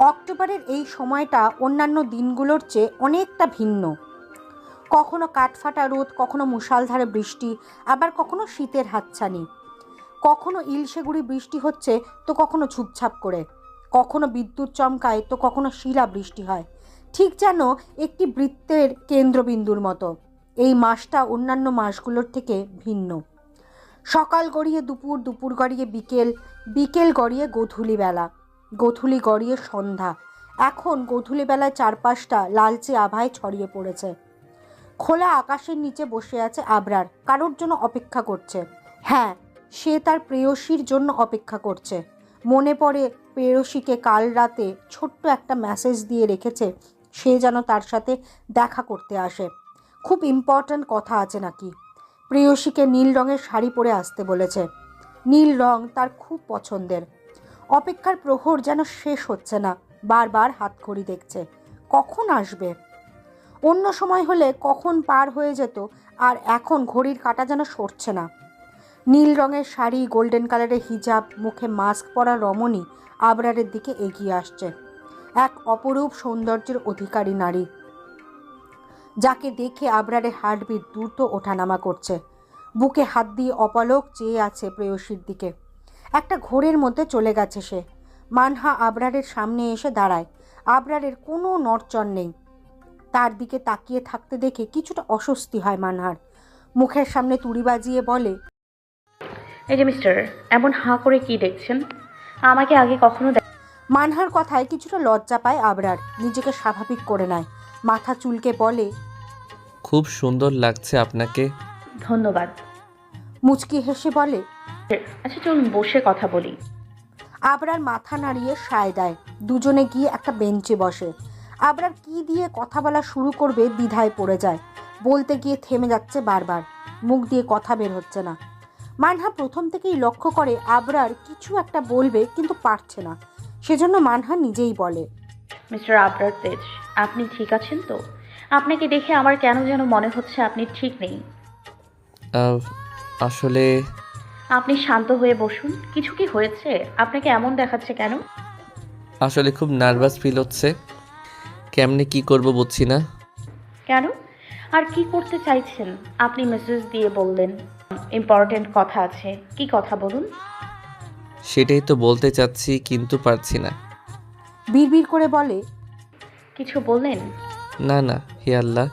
অক্টোবরের এই সময়টা অন্যান্য দিনগুলোর চেয়ে অনেকটা ভিন্ন। কখনো কাঠফাটা রোদ, কখনো মুষালধারে বৃষ্টি, আবার কখনো শীতের হাতছানি। কখনো ইলশেগুড়ি বৃষ্টি হচ্ছে, তো কখনো ঝুপঝাপ করে। কখনো বিদ্যুৎ চমকায়, তো কখনো শিলা বৃষ্টি হয়। ঠিক যেন একটি বৃত্তের কেন্দ্রবিন্দুর মতো। এই মাসটা অন্যান্য মাসগুলোর থেকে ভিন্ন। সকাল গড়িয়ে দুপুর দুপুর গড়িয়ে বিকেল বিকেল গড়িয়ে গোধূলি বেলা গোধূলি গড়িয়ে সন্ধ্যা। এখন গোধূলি বেলায় চারপাশটা লালচে আভায় ছড়িয়ে পড়েছে। খোলা আকাশের নিচে বসে আছে আবরার। কারোর জন্য অপেক্ষা করছে। হ্যাঁ সে তার প্রেয়সীর জন্য অপেক্ষা করছে। মনে পড়ে প্রেয়সীকে কাল রাতে ছোট্ট একটা মেসেজ দিয়ে রেখেছে, সে যেন তার সাথে দেখা করতে আসে। খুব ইম্পর্ট্যান্ট কথা আছে নাকি? প্রেয়সীকে নীল রঙের শাড়ি পরে আসতে বলেছে। নীল রং তার খুব পছন্দের। অপেক্ষার প্রহর যেন শেষ হচ্ছে না, বারবার হাতঘড়ি দেখছে। কখন আসবে? অন্য সময় হলে কখন পার হয়ে যেত, আর এখন ঘড়ির কাঁটা যেন সরছে না। নীল রঙের শাড়ি, গোল্ডেন কালারের হিজাব, মুখে মাস্ক পরা রমণী আবরারের দিকে এগিয়ে আসছে। এক অপরূপ সৌন্দর্যের অধিকারী নারী। যাকে দেখে আবরারের হার্টবিট দ্রুত ওঠানামা করছে। বুকে হাত দিয়ে অপালক চেয়ে আছে প্রেয়সীর দিকে। একটা ঘোরের মধ্যে চলে গেছে সে। মানহা আবরারের সামনে এসে দাঁড়ায়। আবরারের কোনো নড়চড় নেই। তার দিকে তাকিয়ে থাকতে দেখে কিছুটা অস্বস্তি হয় মানহার। মুখের সামনে তুড়ি বাজিয়ে বলে এই যে মিস্টার এমন হাঁ করে কি দেখছেন? আমাকে আগে কখনো দেখ- মানহার কথায় কিছুটা লজ্জা পায় আবরার। নিজেকে স্বাভাবিক করে নেয়। মাথা চুলকে বলে খুব সুন্দর লাগছে আপনাকে। ধন্যবাদ। মুচকি হেসে বলে আচ্ছা চলুন বসে কথা বলি। আবরার মাথা নাড়িয়ে সায় দেয় দুজনে গিয়ে একটা বেঞ্চে বসে। আবরার কি দিয়ে কথা বলা শুরু করবে দ্বিধায় পড়ে যায় বলতে গিয়ে থেমে যাচ্ছে বারবার মুখ দিয়ে কথা বের হচ্ছে না। মানহা প্রথম থেকেই লক্ষ্য করে আবরার কিছু একটা বলবে কিন্তু পারছে না সেজন্য মানহা নিজেই বলে মিস্টার আবরার তেজ আপনি ঠিক আছেন তো? আপনাকে দেখে আমার কেন যেন মনে হচ্ছে আপনি ঠিক নেই। আহ, আসলে আপনি শান্ত হয়ে বসুন কিছু কি হয়েছে? আপনাকে এমন দেখাচ্ছে কেন? আসলে খুব নার্ভাস ফিল হচ্ছে। কেমনে কি করব বুঝছি না। কেন? আর কি করতে চাইছেন? আপনি মেসেজ দিয়ে বললেন। ইম্পর্টেন্ট কথা আছে কি কথা বলুন? সেটাই তো বলতে চাচ্ছি কিন্তু পারছি না। বিড়বিড় করে বলে কিছু বললেন না না হে আল্লাহ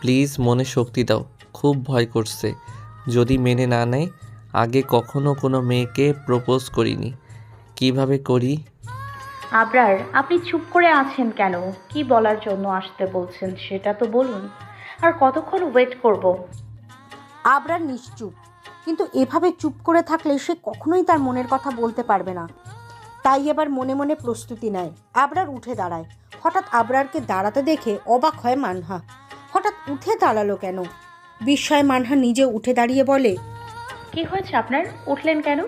প্লিজ মনে শক্তি দাও খুব ভয় করছে। যদি মেনে না নেয় আগে কখনো কোনো মেয়েকে প্রপোজ করিনি। কীভাবে করি? আবরার আপনি চুপ করে আছেন কেন? কি বলার জন্য আসতে বলছেন সেটা তো বলুন। আর কতক্ষণ ওয়েট করব? আবরার নিশ্চুপ কিন্তু এভাবে চুপ করে থাকলে সে কখনোই তার মনের কথা বলতে পারবে না। তাই এবার মনে মনে প্রস্তুতি নেয়। আবরার উঠে দাঁড়ায়। হঠাৎ আবরারকে দাঁড়াতে দেখে অবাক হয় মানহা। হঠাৎ উঠে দাঁড়াল কেন? বিস্ময় মানহা নিজে উঠে দাঁড়িয়ে বলে কি হয়েছে আপনার? উঠলেন কেন?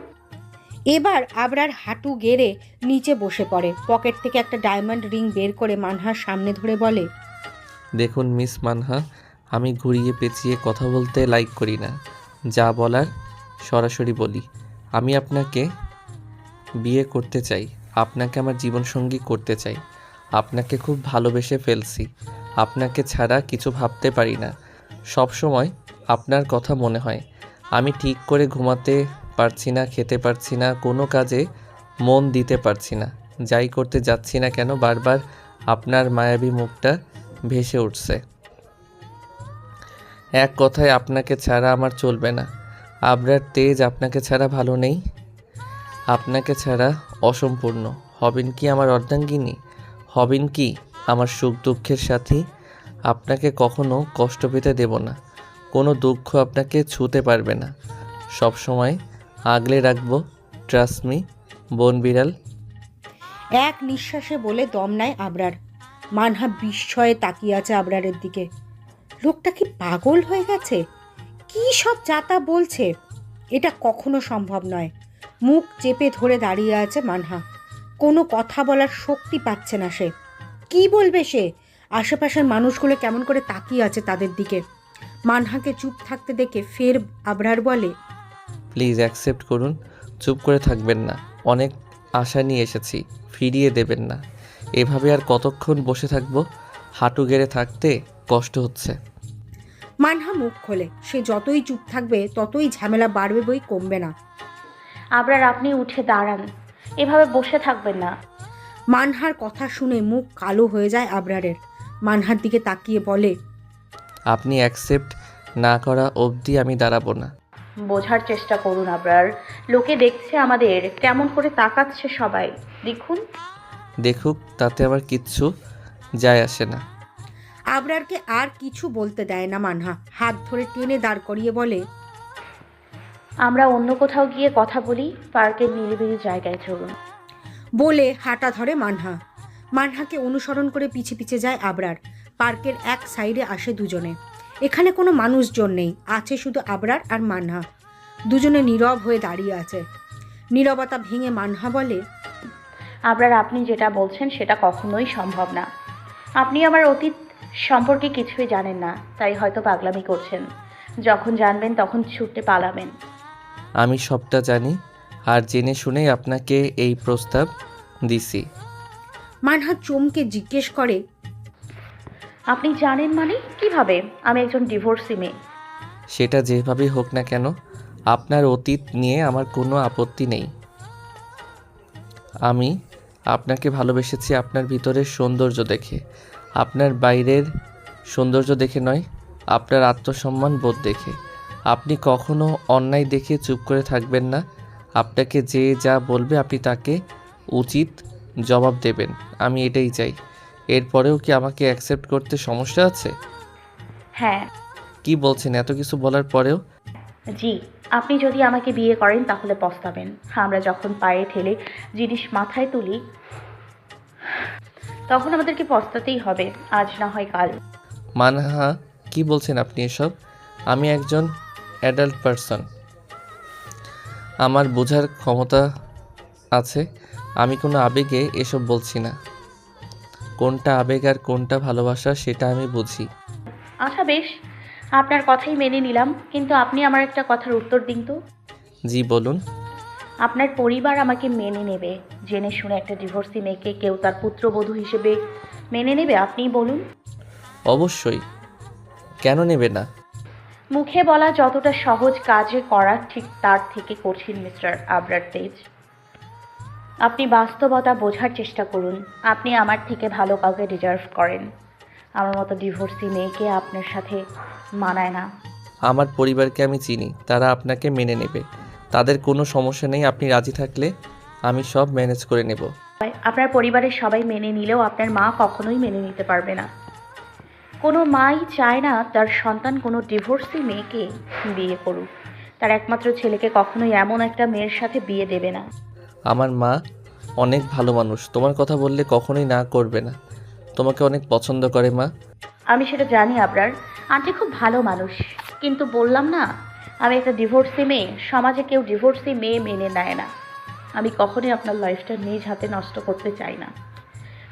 এবার আবরার হাঁটু গেড়ে নিচে বসে পড়ে। পকেট থেকে একটা ডায়মন্ড রিং বের করে মানহার সামনে ধরে বলে দেখুন মিস মানহা আমি ঘুরিয়ে পেঁচিয়ে কথা বলতে লাইক করি না। যা বলার সরাসরি বলি। আমি আপনাকে বিয়ে করতে চাই, আপনাকে আমার জীবনসঙ্গী করতে চাই। আপনাকে খুব ভালোবেসে ফেলছি। আপনাকে ছাড়া কিছু ভাবতে পারি না। সব সময় আপনার কথা মনে হয়। আমি ঠিক করে ঘুমাতে পারছি না, খেতে পারছি না, কোনো কাজে মন দিতে পারছি না। যাই করতে যাচ্ছি না কেন, বারবার আপনার মায়াবী মুখটা ভেসে উঠছে। এক কথায় আপনাকে ছাড়া আমার চলবে না। আবরার তেজ আপনাকে ছাড়া ভালো নেই। আপনাকে ছাড়া অসম্পূর্ণ। হবেন কি আমার অর্ধাঙ্গিনী? হবেন কি আমার সুখ দুঃখের সাথী? আপনাকে কখনো কষ্ট পেতে দেব না। কোনো দুঃখ আপনাকে ছুতে পারবে না। সব সময় আগলে রাখব। ট্রাস্ট মি বন বিড়াল। এক নিঃশ্বাসে বলে দম নেয় আবরার। মানহা বিস্ময়ে তাকিয়ে আছে আবরারের দিকে। লোকটা কি পাগল হয়ে গেছে? কি সব যাতা বলছে? এটা কখনো সম্ভব নয়। মুখ চেপে ধরে দাঁড়িয়ে আছে মানহা। কোনো কথা বলার শক্তি পাচ্ছে না সে। কি বলবে সে? আশেপাশের মানুষগুলো কেমন করে তাকিয়ে আছে তাদের দিকে। মানহাকে চুপ থাকতে দেখে ফের আবরার বলে প্লিজ অ্যাকসেপ্ট করুন। চুপ করে থাকবেন না। অনেক আশা নিয়ে এসেছি। ফিরিয়ে দেবেন না। এভাবে আর কতক্ষণ বসে থাকব? হাঁটু গেড়ে থাকতে কষ্ট হচ্ছে। মানহা মুখ খোলে। সে যতই চুপ থাকবে ততই ঝামেলা বাড়বে বই কমবে না। আবরার আপনি উঠে দাঁড়ান। এভাবে বসে থাকবেন না। মানহার কথা শুনে মুখ কালো হয়ে যায় আবরারের। মানহার দিকে তাকিয়ে বলে আপনি অ্যাকসেপ্ট না করা অবধি আমি দাঁড়াবো না। বোঝার চেষ্টা করুন আবরার। লোকে দেখছে আমাদের কেমন করে তাকাচ্ছে সবাই। দেখুন। দেখুক তাতে আমার কিচ্ছু যায় আসে না। আবরারকে আর কিছু বলতে দেয় না মানহা। হাত ধরে টেনে দাঁড় করিয়ে বলে আমরা অন্য কোথাও গিয়ে কথা বলি পার্কের নিরিবিলি জায়গায় চলুন। বলে হাঁটা ধরে মানহা মানহাকে অনুসরণ করে পিছে পিছে যায় আবরার। পার্কের এক সাইডে আসে দুজনে। এখানে কোনো মানুষজন নেই আছে শুধু আবরার আর মানহা দুজনে নীরব হয়ে দাঁড়িয়ে আছে। নীরবতা ভেঙে মানহা বলে আবরার আপনি যেটা বলছেন সেটা কখনোই সম্ভব না। আপনি আমার অতীত সম্পর্কে কিছুই জানেন না তাই হয়তো পাগলামি করছেন। যখন জানবেন তখন ছুটে পালাবেন। আমি সবটা জানি আর জেনে শুনেই আপনাকে এই প্রস্তাব দিছি। মানহা চমকে জিজ্ঞেস করে আপনি জানেন মানে? কীভাবে? আমি একজন ডিভোর্সি মেয়ে। সেটা যেভাবেই হোক না কেন আপনার অতীত নিয়ে আমার কোনো আপত্তি নেই। আমি আপনাকে ভালোবেসেছি আপনার ভিতরের সৌন্দর্য দেখে। আপনার বাইরের সৌন্দর্য দেখে নয় আপনার আত্মসম্মান বোধ দেখে। আপনি কখনো অন্যায় দেখে চুপ করে থাকবেন না। আপনাকে যে যা বলবে আপনি তাকে উচিত জবাব দেবেন। আমি এটাই চাই। এরপরেও কি আমাকে অ্যাকসেপ্ট করতে সমস্যা আছে? হ্যাঁ। কি বলছেন? এত কিছু বলার পরেও? জি আপনি যদি আমাকে বিয়ে করেন তাহলে পস্তাবেন। আমরা যখন পায়ে ঠেলে জিনিস মাথায় তুলি তখন আমাদেরকে পস্তাতেই হবে। আজ না হয় কাল। মানহা কি বলছেন আপনি এসব? আমি একজন অ্যাডাল্ট পারসন। আমার বোঝার ক্ষমতা আছে আমি কোনো আবেগে এসব বলছি না। কোনটা আবেগ আর কোনটা ভালোবাসা সেটা আমি বুঝি। আচ্ছা বেশ আপনার কথাই মেনে নিলাম কিন্তু আপনি আমার একটা কথার উত্তর দিন তো। জি বলুন। আপনার পরিবার আমাকে মেনে নেবে। জেনে শুনে একটা ডিভোর্সি মেয়েকে কেউ তার পুত্রবধূ হিসেবে মেনে নেবে আপনিই বলুন। অবশ্যই। কেন নেবে না? মুখে বলা যতটা সহজ কাজে করা ঠিক তার থেকে কঠিন মিস্টার আবরার তেজ। আপনি বাস্তবতা বোঝার চেষ্টা করুন। আপনি আমার থেকে ভালো কাউকে ডিজার্ভ করেন। আমার মতো ডিভোর্সি মেয়েকে আপনার সাথে মানায় না। আমার পরিবারকে আমি চিনি তারা আপনাকে মেনে নেবে। তাদের কোনো সমস্যা নেই আপনি রাজি থাকলে আমি সব ম্যানেজ করে নেব। আপনার পরিবারের সবাই মেনে নিলেও আপনার মা কখনোই মেনে নিতে পারবে না। কোনো মাই চায় না তার সন্তান কোনো ডিভোর্সি মেয়েকে বিয়ে করুক। তার একমাত্র ছেলেকে কখনোই এমন একটা মেয়ের সাথে বিয়ে দেবে না। আমার মা অনেক ভালো মানুষ তোমার কথা বললে কখনোই না করবে না। তোমাকে অনেক পছন্দ করে মা। আমি সেটা জানি আপনার আন্টি খুব ভালো মানুষ কিন্তু বললাম না আমি একটা ডিভোর্সি মেয়ে সমাজে কেউ ডিভোর্সি মেয়ে মেনে নেয় না। আমি কখনোই আপনার লাইফটা নিজ হাতে নষ্ট করতে চাই না।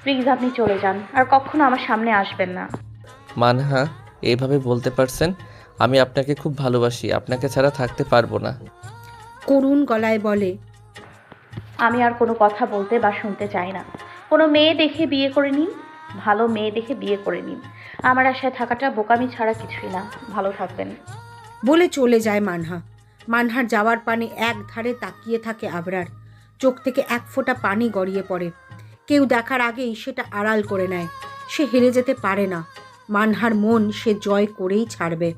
প্লিজ আপনি চলে যান আর কখনো আমার সামনে আসবেন না। মানহা এইভাবে বলতে পারছেন আমি আপনাকে খুব ভালোবাসি আপনাকে ছাড়া থাকতে পারব না। করুণ গলায় বলে আমি আর কোনো কথা বলতে বা শুনতে চাই না। কোনো মেয়ে দেখে বিয়ে করে নিন ভালো মেয়ে দেখে বিয়ে করে নিন। আমার আশায় থাকাটা বোকামি ছাড়া কিছুই না ভালো থাকবেন। বলে চলে যায় মানহা। মানহার যাওয়ার পানে এক ধারে তাকিয়ে থাকে আবরার। চোখ থেকে এক ফোঁটা পানি গড়িয়ে পড়ে। কেউ দেখার আগেই সেটা আড়াল করে নেয়। সে হেরে যেতে পারে না। মানহার মন সে জয় করেই ছাড়বে।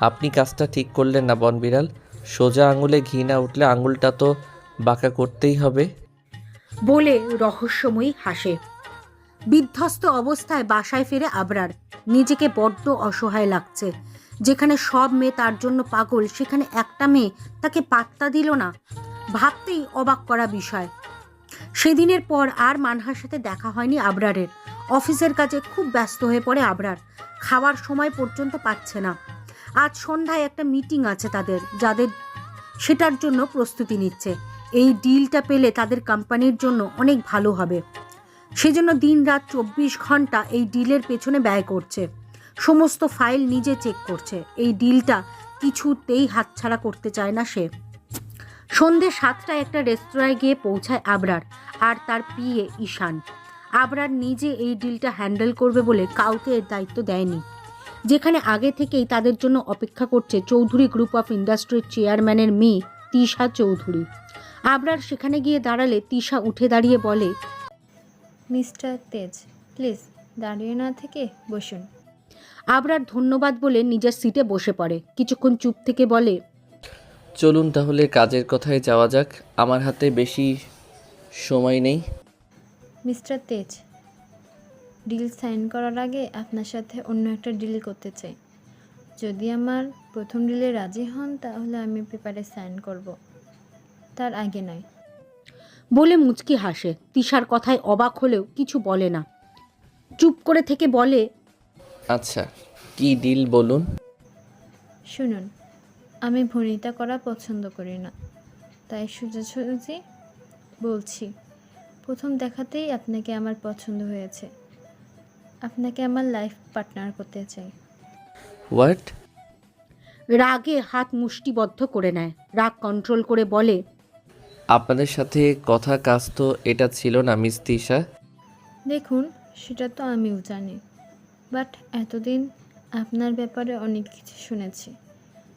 আপনি কাজটা ঠিক করলেন না বনবিড়াল সোজা আঙুলে ঘি না উঠলে আঙুলটা তো বাঁকা করতেই হবে। বলে রহস্যময়ী হাসে। বিধ্বস্ত অবস্থায় বাসায় ফিরে আবরার। নিজেকে বড্ড অসহায় লাগছে। যেখানে সব মেয়ে তার জন্য পাগল সেখানে একটা মেয়ে তাকে পাত্তা দিল না। ভাবতেই অবাক করা বিষয়। সেদিনের পর আর মানহার সাথে দেখা হয়নি আবরারের। অফিসের কাজে খুব ব্যস্ত হয়ে পড়ে আবরার। খাওয়ার সময় পর্যন্ত পাচ্ছে না। আজ সন্ধ্যায় একটা মিটিং আছে তাদের, যাদের সেটার জন্য প্রস্তুতি নিচ্ছে। এই ডিলটা পেলে তাদের কোম্পানির জন্য অনেক ভালো হবে। সেজন্য দিন রাত চব্বিশ ঘণ্টা এই ডিলের পেছনে ব্যয় করছে। সমস্ত ফাইল নিজে চেক করছে। এই ডিলটা কিছুতেই হাতছাড়া করতে চায় না সে। সন্ধে সাতটায় একটা রেস্তোরাঁয় গিয়ে পৌঁছায় আবরার আর তার পিয়ে ঈশান। আবরার নিজে এই ডিলটা হ্যান্ডেল করবে বলে কাউকে এর দায়িত্ব দেয়নি। যেখানে আগে থেকেই তাদের জন্য অপেক্ষা করছে চৌধুরী গ্রুপ অফ ইন্ডাস্ট্রির চেয়ারম্যানের মেয়ে তিশা চৌধুরী। আবরার সেখানে গিয়ে দাঁড়ালে তিশা উঠে দাঁড়িয়ে বলে মিস্টার তেজ প্লিজ দাঁড়িয়ে না থেকে বসুন। আবরার ধন্যবাদ বলে নিজের সিটে বসে পড়ে। কিছুক্ষণ চুপ থেকে বলে চলুন তাহলে কাজের কথায় যাওয়া যাক। আমার হাতে বেশি সময় নেই। মিস্টার তেজ ডিল সাইন করার আগে আপনার সাথে অন্য একটা ডিল করতে চাই। যদি আমার প্রথম ডিলে রাজি হন তাহলে আমি পেপারে সাইন করব। তার আগে নয়। বলে মুচকি হাসে। তিশার কথায় অবাক হলেও কিছু বলে না। চুপ করে থেকে বলে আচ্ছা কি ডিল বলুন? শুনুন আমি ভনিতা করা পছন্দ করি না। তাই সোজাসুজি বলছি প্রথম দেখাতেই আপনাকে আমার পছন্দ হয়েছে। আপনাকে আমার লাইফ পার্টনার করতে চাই। হোয়াট রাগে হাত মুষ্টিবদ্ধ করে নেয়। রাগ কন্ট্রোল করে বলে আপনাদের সাথে কথা কাজ তো এটা ছিল না মিস তিশা। দেখুন সেটা তো আমিও জানি। বাট এতদিন আপনার ব্যাপারে অনেক কিছু শুনেছি।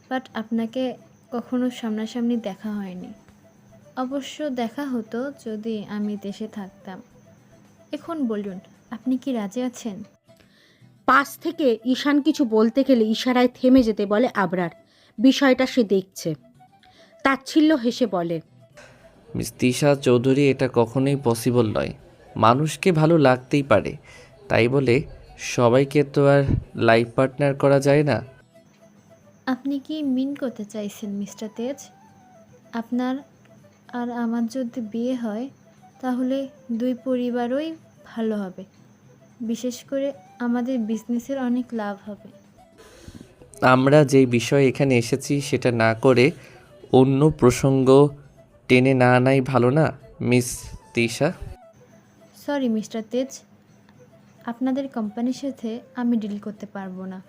বাট আপনাকে কখনো সামনাসামনি দেখা হয়নি। অবশ্য দেখা হতো যদি আমি দেশে থাকতাম। এখন বলুন আপনি কি রাজি আছেন? পাশ থেকে ঈশান কিছু বলতে গেলে ইশারায় থেমে যেতে বলে আবরার। বিষয়টা সে দেখছে। তাচ্ছিল্য হেসে বলে মিস তিশা চৌধুরী এটা কখনোই পসিবল নয়। মানুষকে ভালো লাগতেই পারে। তাই বলে সবাইকে তো আর লাইফ পার্টনার করা যায় না? আপনি কি মিন করতে চাইছেন মিস্টার তেজ? আপনার আর আমার যদি বিয়ে হয় তাহলে দুই পরিবারই ভালো হবে। বিশেষ করে আমাদের বিজনেসের অনেক লাভ হবে। আমরা যেই বিষয়ে এখানে এসেছি সেটা না করে অন্য প্রসঙ্গ টেনে না আনাই ভালো না মিস তিশা? সরি মিস্টার তেজ। আপনাদের কোম্পানির সাথে আমি ডিল করতে পারব না।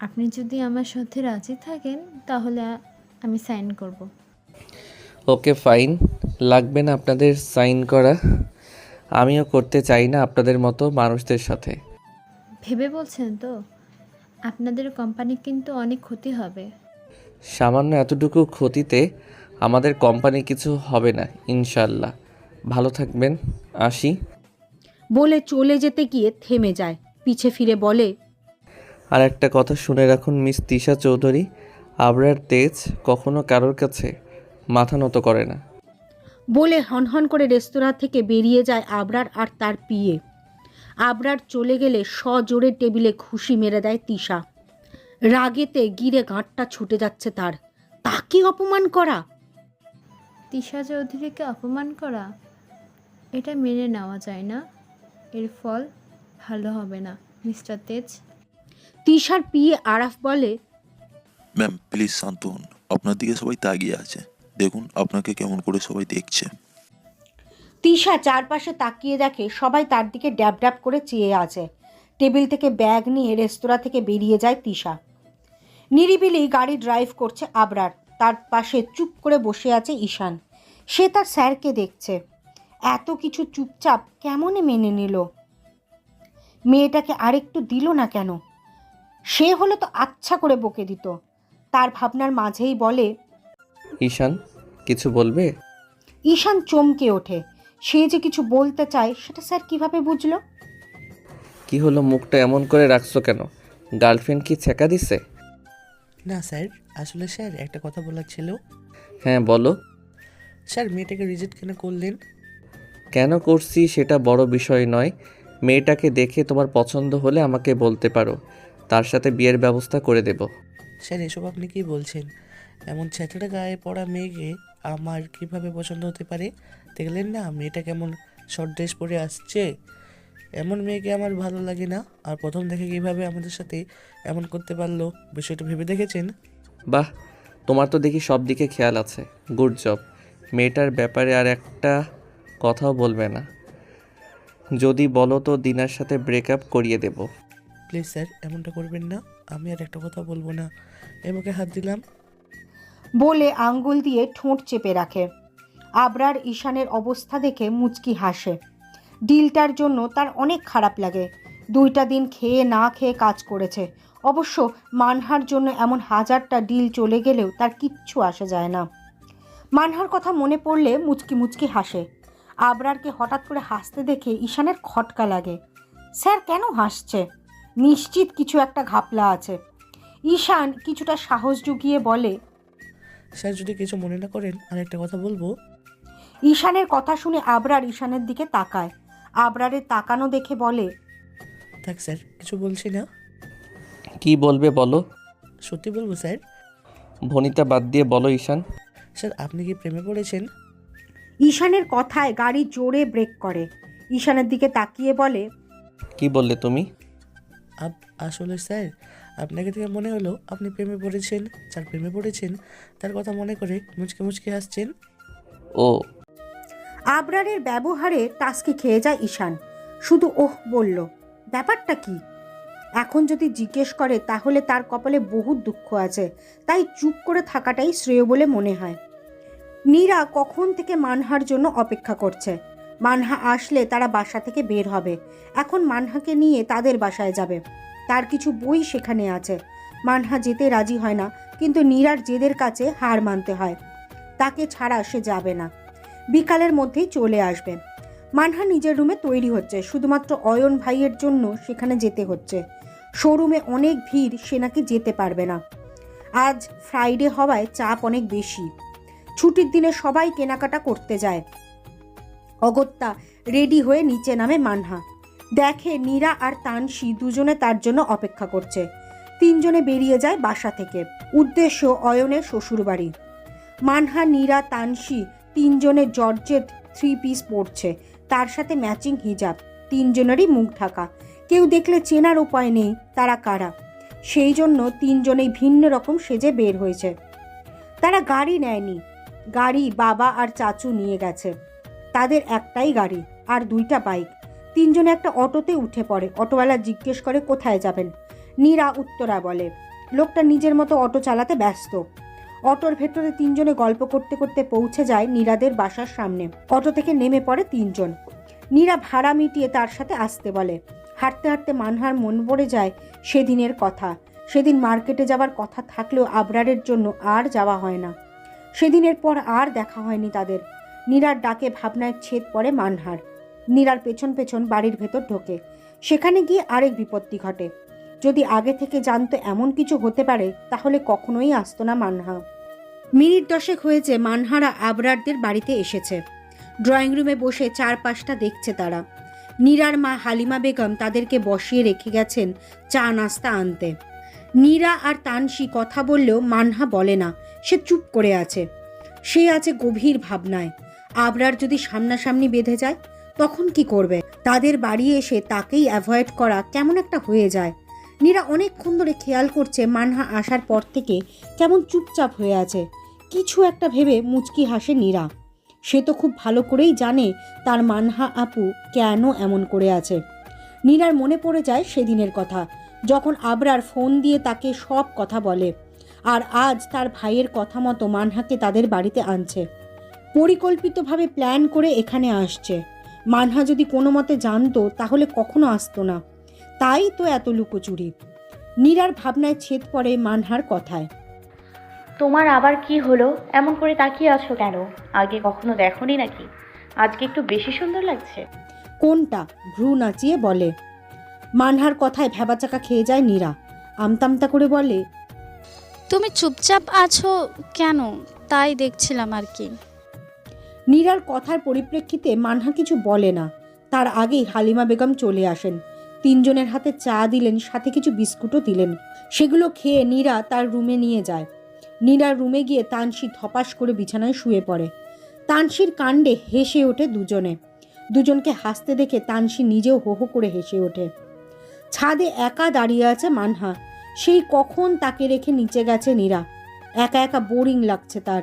আপনি যদি আমার সাথে রাজি থাকেন তাহলে আমি সাইন করব। ওকে ফাইন লাগবে না আপনাদের সাইন করা। আমিও করতে চাই না আপনাদের মতো মানুষদের সাথে। ভেবে বলছেন তো? আপনাদের কোম্পানি কিন্তু অনেক ক্ষতি হবে। সামান্য এতটুকু ক্ষতিতে আমাদের কোম্পানি কিছু হবে না ইনশাল্লাহ ভালো থাকবেন আসি। বলে চলে যেতে গিয়ে থেমে যায় পিছে ফিরে বলে আর একটা কথা শুনে রাখুন মিস তিশা চৌধুরী আবরার তেজ কখনো কারোর কাছে মাথা নত করে না। বলে হনহন করে রেস্তোরাঁ থেকে বেরিয়ে যায় আবরার আর তার পিয়ে। আবরার চলে গেলে সজোরে টেবিলে খুশি মেরে দেয় তিশা। রাগেতে গিরে গাঁটটা ছুটে যাচ্ছে তার। তাকে অপমান করা? তিশা চৌধুরীকে অপমান করা? এটা মেনে নেওয়া যায় না। এর ফল ভালো হবে না মিস্টার তেজ। তিশার পিয়ে আরাফ বলে ম্যাম প্লিজ শান্ত হন। আপনার দিকে সবাই তাকিয়ে আছে। দেখুন আপনাকে কেমন করে সবাই দেখছে। তিশা চারপাশে তাকিয়ে দেখে সবাই তার দিকে ড্যাব ড্যাব করে চেয়ে আছে। টেবিল থেকে ব্যাগ নিয়ে রেস্তোরাঁ থেকে বেরিয়ে যায় তিশা। নিরিবিলি গাড়ি ড্রাইভ করছে আবরার। তার পাশে চুপ করে বসে আছে ঈশান। সে তার স্যারকে দেখছে। এত কিছু চুপচাপ কেমনে মেনে নিল? মেয়েটাকে আরেকটু দিল না কেন? সে হলে তো আচ্ছা করে বকে দিত। তার ভাবনার মাঝেই বলে ঈশান কিছু বলবে? ঈশান চমকে ওঠে। সে যে কিছু বলতে চায় সেটা স্যার কীভাবে বুঝলো? কি হলো মুখটা এমন করে রাখছো কেন? গার্লফ্রেন্ড কি ছেঁকা দিছে? না স্যার আসলে স্যার একটা কথা বলার ছিল। হ্যাঁ বলো। স্যার মেয়েটাকে রিজেক্ট কেন করলেন? কেন করছি সেটা বড় বিষয় নয়। মেয়েটাকে দেখে তোমার পছন্দ হলে আমাকে বলতে পারো। তার সাথে বিয়ের ব্যবস্থা করে দেব। স্যার এসব আপনি কি বলছেন? এমন ছেঁচড়া গায়ে পড়া মেয়েকে আমার কীভাবে পছন্দ হতে পারে? দেখলেন না মেয়েটা কেমন শর্ট ড্রেস পরে আসছে? এমন মেয়েকে আমার ভালো লাগে না। আর প্রথম দেখে কীভাবে আমাদের সাথে এমন করতে পারল? বিষয়টা ভেবে দেখেছেন? বাহ তোমার তো দেখি সব দিকে খেয়াল আছে। Good job. মেয়েটার ব্যাপারে আর একটা কথাও বলবে না। যদি বলো তো দিনার সাথে ব্রেকআপ করিয়ে দেব। প্লিজ স্যার এমনটা করবেন না। আমি আর একটা কথা বলব না। এমকে হাত দিলাম। বলে আঙ্গুল দিয়ে ঠোঁট চেপে রাখে। আবরার ঈশানের অবস্থা দেখে মুচকি হাসে। ডিলটার জন্য তার অনেক খারাপ লাগে। দুইটা দিন খেয়ে না খেয়ে কাজ করেছে। অবশ্য মানহার জন্য এমন হাজারটা ডিল চলে গেলেও তার কিচ্ছু আসে যায় না। মানহার কথা মনে পড়লে মুচকি মুচকি হাসে। আবরারকে হঠাৎ করে হাসতে দেখে ঈশানের খটকা লাগে। স্যার, কেন হাসছে? নিশ্চিত কিছু একটা ঘাপলা আছে। ঈশান কিছুটা সাহস জুগিয়ে বলে স্যার যদি কিছু মনে না করেন আর একটা কথা বলব। ঈশানের কথা শুনে আবরার ঈশানের দিকে তাকায়। আবরারের তাকানো দেখে বলে থাক স্যার কিছু বলছি না। কি বলবে বলো। সত্যি বলব স্যার। ভনিতা বাদ দিয়ে বলো ঈশান। স্যার আপনি কি প্রেমে পড়েছেন? ঈশানের কথায় গাড়ি জোরে ব্রেক করে। ঈশানের দিকে তাকিয়ে বলে কি বললে তুমি? আপ আসলে স্যার আপনাকে থেকে মনে হলো আপনি প্রেমে পড়েছেন যার প্রেমে পড়েছেন তার কথা মনে করে মুচকে মুচকে হাসছেন। ও। আবরারের ব্যবহারে টাস্কি খেয়ে যায় ঈশান। শুধু ওহ বলল ব্যাপারটা কি? এখন যদি জিজ্ঞেস করে তাহলে তার কপালে বহুত দুঃখ আছে। তাই চুপ করে থাকাটাই শ্রেয় বলে মনে হয়। নীরা কখন থেকে মানহার জন্য অপেক্ষা করছে? মানহা আসলে তারা বাসা থেকে বের হবে। এখন মানহাকে নিয়ে তাদের বাসায় যাবে। তার কিছু বই সেখানে আছে। মানহা যেতে রাজি হয় না, কিন্তু নীরার জেদের কাছে হার মানতে হয়। তাকে ছাড়া সে যাবে না। বিকালের মধ্যেই চলে আসবে। মানহা নিজের রুমে তৈরি হচ্ছে, শুধুমাত্র অয়ন ভাইয়ের জন্য সেখানে যেতে হচ্ছে। শোরুমে অনেক ভিড়, সে নাকি যেতে পারবে না। আজ ফ্রাইডে হওয়ায় চাপ অনেক বেশি। ছুটির দিনে সবাই কেনাকাটা করতে যায়। অগত্যা রেডি হয়ে নিচে নামে মানহা দেখে নীরা আর তানসি দুজনে তার জন্য অপেক্ষা করছে। তিনজনে বেরিয়ে যায় বাসা থেকে। উদ্দেশ্য অয়নের শ্বশুরবাড়ি। মানহা নীরা তানসি তিনজনের জর্জেট থ্রি পিস পরছে। তার সাথে ম্যাচিং হিজাব। তিনজনেরই মুখ ঢাকা। কেউ দেখলে চেনার উপায় নেই তারা কারা। সেই জন্য তিনজনেই ভিন্ন রকম সেজে বের হয়েছে। তারা গাড়ি নেয়নি। গাড়ি বাবা আর চাচু নিয়ে গেছে। তাদের একটাই গাড়ি আর দুইটা বাইক। তিনজনে একটা অটোতে উঠে পড়ে। অটোওয়ালা জিজ্ঞেস করে, কোথায় যাবেন? নীরা উত্তরা বলে, লোকটা নিজের মতো অটো চালাতে ব্যস্ত। অটোর ভেতরে তিনজনে গল্প করতে করতে পৌঁছে যায় নীরাদের বাসার সামনে। অটো থেকে নেমে পড়ে তিনজন। নীরা ভাড়া মিটিয়ে তার সাথে আসতে বলে। হাঁটতে হাঁটতে মানহার মন পড়ে যায় সেদিনের কথা। সেদিন মার্কেটে যাবার কথা থাকলেও আবরারের জন্য আর যাওয়া হয় না। সেদিনের পর আর দেখা হয়নি তাদের। নীরার ডাকে ভাবনায় ছেদ পড়ে মানহার। নীরার পেছন পেছন বাড়ির ভেতর ঢোকে। সেখানে গিয়ে আরেক বিপত্তি ঘটে। যদি আগে থেকে জানতো এমন কিছু হতে পারে, তাহলে কখনোই আসতো না মানহা। মিনিট দশেক হয়েছে মানহারা আবরারদের বাড়িতে এসেছে। ড্রয়িং রুমে বসে চারপাশটা দেখছে তারা। নীরার মা হালিমা বেগম তাদেরকে বসিয়ে রেখে গেছেন চা নাস্তা আনতে। নীরা আর তানসি কথা বললেও মানহা বলে না, সে চুপ করে আছে। সে আছে গভীর ভাবনায়। আবরার যদি সামনাসামনি বেঁধে যায়, তখন কি করবে? তাদের বাড়ি এসে তাকেই অ্যাভয়েড করা কেমন একটা হয়ে যায়। নীরা অনেকক্ষণ ধরে খেয়াল করছে মানহা আসার পর থেকে কেমন চুপচাপ হয়ে আছে। কিছু একটা ভেবে মুচকি হাসে নীরা। সে তো খুব ভালো করেই জানে তার মানহা আপু কেন এমন করে আছে। নীরার মনে পড়ে যায় সেদিনের কথা, যখন আবরার ফোন দিয়ে তাকে সব কথা বলে, আর আজ তার ভাইয়ের কথা মতো মানহাকে তাদের বাড়িতে আনছে। পরিকল্পিতভাবে প্ল্যান করে এখানে আসছে। মানহা যদি কোনো মতে জানতো তাহলে কখনো আসতো না। তাই তো এত লুকোচুরি। নীরার ভাবনায় ছেদ পড়ে মানহার কথায়। তোমার আবার কি হলো? এমন করে তাকিয়ে আছো কেন? আগে কখনো দেখোনি নাকি? আজকে একটু বেশি সুন্দর লাগছে। কোনটা? ভ্রু নাচিয়ে বলে। মানহার কথায় ভেবাচাকা খেয়ে যায় নীরা। আমতামতা করে বলে তুমি চুপচাপ আছো কেন? তাই দেখছিলাম আর কি। নীরার কথার পরিপ্রেক্ষিতে মানহা কিছু বলে না। তার আগেই হালিমা বেগম চলে আসেন। তিনজনের হাতে চা দিলেন, সাথে কিছু বিস্কুটও দিলেন। সেগুলো খেয়ে নীরা তার রুমে নিয়ে যায়। নীরার রুমে গিয়ে তানসি ধপাস করে বিছানায় শুয়ে পড়ে। তানসির কাণ্ডে হেসে ওঠে দুজনে। দুজনকে হাসতে দেখে তানসি নিজেও হো হো করে হেসে ওঠে। ছাদে একা দাঁড়িয়ে আছে মানহা সেই কখন তাকে রেখে নিচে গেছে নীরা। একা একা বোরিং লাগছে তার।